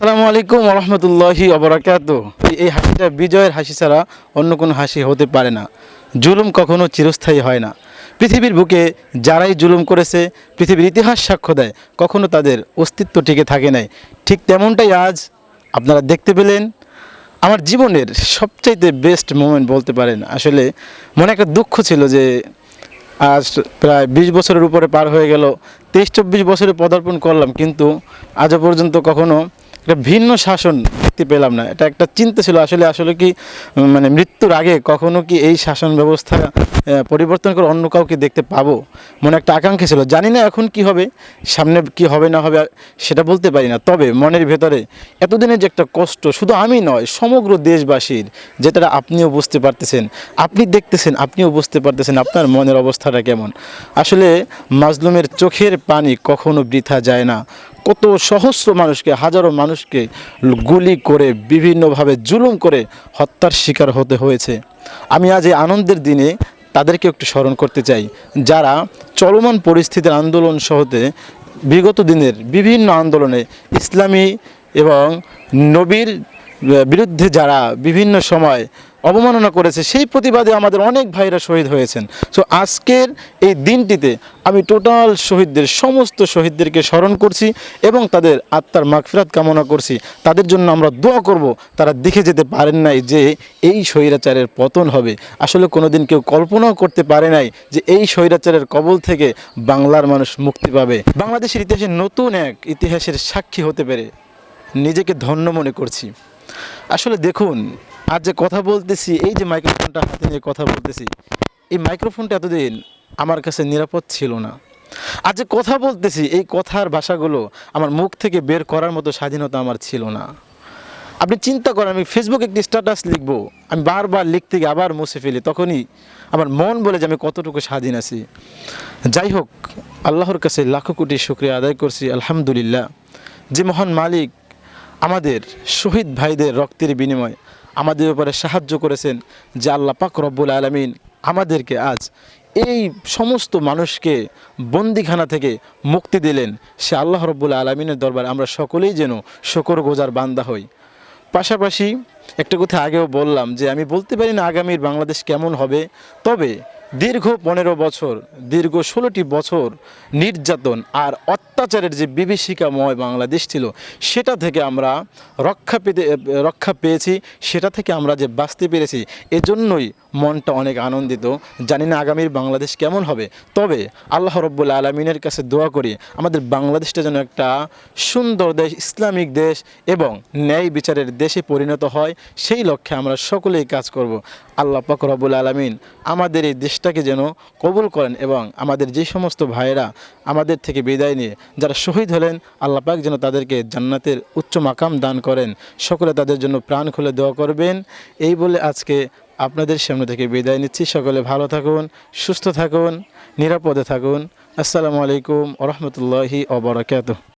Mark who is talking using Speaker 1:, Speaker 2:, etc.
Speaker 1: আসসালামু আলাইকুম রহমতুল্লাহি অবরাকাত এই হাসিটা, বিজয়ের হাসি ছাড়া অন্য কোনো হাসি হতে পারে না। জুলুম কখনো চিরস্থায়ী হয় না। পৃথিবীর বুকে যারাই জুলুম করেছে, পৃথিবীর ইতিহাস সাক্ষ্য দেয়, কখনো তাদের অস্তিত্ব টিকে থাকে নাই। ঠিক তেমনটাই আজ আপনারা দেখতে পেলেন, আমার জীবনের সবচাইতে বেস্ট মোমেন্ট বলতে পারেন। আসলে মনে একটা দুঃখ ছিল যে আজ প্রায় বিশ বছরের উপরে পার হয়ে গেল, তেইশ চব্বিশ বছরে পদার্পণ করলাম, কিন্তু আজও পর্যন্ত কখনো একটা ভিন্ন শাসন। দেখতে পেলাম না। এটা একটা চিন্তা ছিল, আসলে আসলে কি মানে মৃত্যুর আগে কখনো কি এই শাসন ব্যবস্থা পরিবর্তন করে অন্য কাউকে দেখতে পাবো? মনে একটা আকাঙ্ক্ষা ছিল। জানি না এখন কি হবে, সামনে কি হবে, না হবে, সেটা বলতে পারি না। তবে মনের ভেতরে এতদিনের যে একটা কষ্ট, শুধু আমি নয়, সমগ্র দেশবাসীর, যেটা আপনিও বুঝতে পারতেছেন, আপনি দেখতেছেন, আপনিও বুঝতে পারতেছেন আপনার মনের অবস্থাটা কেমন। আসলে মাজলুমের চোখের পানি কখনো বৃথা যায় না। কত সহস্র মানুষকে, হাজারো মানুষকে গুলি করে বিভিন্নভাবে জুলুম করে হত্যার শিকার হতে হয়েছে। আমি আজ এই আনন্দের দিনে তাদেরকে একটু স্মরণ করতে চাই। যারা চলমান পরিস্থিতির আন্দোলন সহতে বিগত দিনের বিভিন্ন আন্দোলনে ইসলামী এবং নবীর বিরুদ্ধে যারা বিভিন্ন সময় অবমাননা করেছে, সেই প্রতিবাদে আমাদের অনেক ভাইরা শহীদ হয়েছেন। সো আজকের এই দিনটিতে আমি টোটাল শহীদদের, সমস্ত শহীদদেরকে স্মরণ করছি এবং তাদের আত্মার মাগফিরাত কামনা করছি। তাদের জন্য আমরা দোয়া করব, তারা দেখে যেতে পারেন নাই যে এই স্বৈরাচারের পতন হবে। আসলে কোনোদিন কেউ কল্পনাও করতে পারে নাই যে এই স্বৈরাচারের কবল থেকে বাংলার মানুষ মুক্তি পাবে। বাংলাদেশের ইতিহাসে নতুন এক ইতিহাসের সাক্ষী হতে পেরে নিজেকে ধন্য মনে করছি। আসলে দেখুন আজ যে কথা বলতেছি, এই যে মাইক্রোফোনটা হাতে নিয়ে কথা বলতেছি, এই মাইক্রোফোনটা এতদিন আমার কাছে নিরাপদ ছিল না। আর যে কথা বলতেছি, এই কথার ভাষাগুলো আমার মুখ থেকে বের করার মতো স্বাধীনতা আমার ছিল না। আপনি চিন্তা করেন, আমি ফেসবুকে একটি স্ট্যাটাস লিখব, আমি বারবার লিখতে গিয়ে আবার মুছে ফেলি, তখনই আমার মন বলে যে আমি কতটুকু স্বাধীন আছি। যাই হোক, আল্লাহর কাছে লাখো কোটি শুক্রিয়া আদায় করছি, আলহামদুলিল্লাহ। যে মহান মালিক আমাদের শহীদ ভাইদের রক্তের বিনিময় আমাদের ব্যাপারে সাহায্য করেছেন যে আল্লাহ পাক রব্বুল আলমিন আমাদেরকে আজ এই সমস্ত মানুষকে বন্দিখানা থেকে মুক্তি দিলেন। সে আল্লাহ রব্বুল আলমিনের দরবারে আমরা সকলেই যেন শকর গোজার বান্দা হই। পাশাপাশি একটা কথা আগেও বললাম যে আমি বলতে পারি না আগামীর বাংলাদেশ কেমন হবে, তবে দীর্ঘ পনেরো বছর, দীর্ঘ ষোলোটি বছর নির্যাতন আর অত্যাচারের যে বিভীষিকাময় বাংলাদেশ ছিল, সেটা থেকে আমরা রক্ষা পেতে, রক্ষা পেয়েছি, সেটা থেকে আমরা যে বাঁচতে পেরেছি, এজন্যই মনটা অনেক আনন্দিত। জানি না আগামীর বাংলাদেশ কেমন হবে। তবে আল্লাহ রব্বুল আলমিনের কাছে দোয়া করি, আমাদের বাংলাদেশটা যেন একটা সুন্দর দেশ, ইসলামিক দেশ এবং ন্যায় বিচারের দেশে পরিণত হয়, সেই লক্ষ্যে আমরা সকলেই কাজ করব। আল্লাহ পাক রব্বুল আলমিন আমাদের এই দেশটাকে যেন কবুল করেন এবং আমাদের যে সমস্ত ভাইয়েরা আমাদের থেকে বিদায় নিয়ে যারা শহীদ হলেন, আল্লাহ পাক যেন তাদেরকে জান্নাতের উচ্চ মাকাম দান করেন। সকলে তাদের জন্য প্রাণ খুলে দোয়া করবেন। এই বলে আজকে আপনাদের সামনে থেকে বিদায় নিচ্ছি। সকলে ভালো থাকুন, সুস্থ থাকুন, নিরাপদে থাকুন। আসসালামু আলাইকুম ওরহমতুল্লাহি ওবরাকাতুহ